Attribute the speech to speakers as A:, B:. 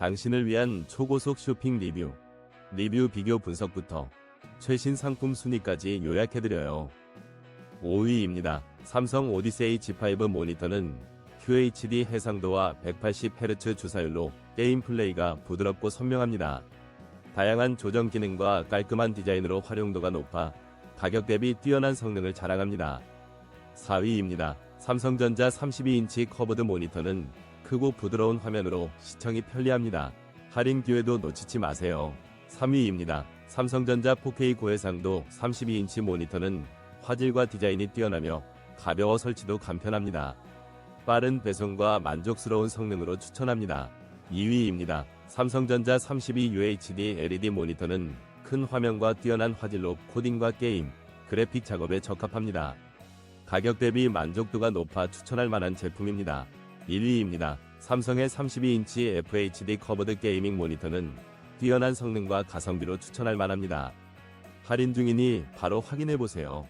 A: 당신을 위한 초고속 쇼핑 리뷰, 리뷰 비교 분석부터 최신 상품 순위까지 요약해드려요. 5위입니다. 삼성 오디세이 G5 모니터는 QHD 해상도와 180Hz 주사율로 게임 플레이가 부드럽고 선명합니다. 다양한 조정 기능과 깔끔한 디자인으로 활용도가 높아 가격 대비 뛰어난 성능을 자랑합니다. 4위입니다. 삼성전자 32인치 커브드 모니터는 크고 부드러운 화면으로 시청이 편리합니다. 할인 기회도 놓치지 마세요. 3위입니다. 삼성전자 4K 고해상도 32인치 모니터는 화질과 디자인이 뛰어나며 가벼워 설치도 간편합니다. 빠른 배송과 만족스러운 성능으로 추천합니다. 2위입니다. 삼성전자 32UHD LED 모니터는 큰 화면과 뛰어난 화질로 코딩과 게임, 그래픽 작업에 적합합니다. 가격 대비 만족도가 높아 추천할 만한 제품입니다. 1위입니다. 삼성의 32인치 FHD 커버드 게이밍 모니터는 뛰어난 성능과 가성비로 추천할 만합니다. 할인 중이니 바로 확인해 보세요.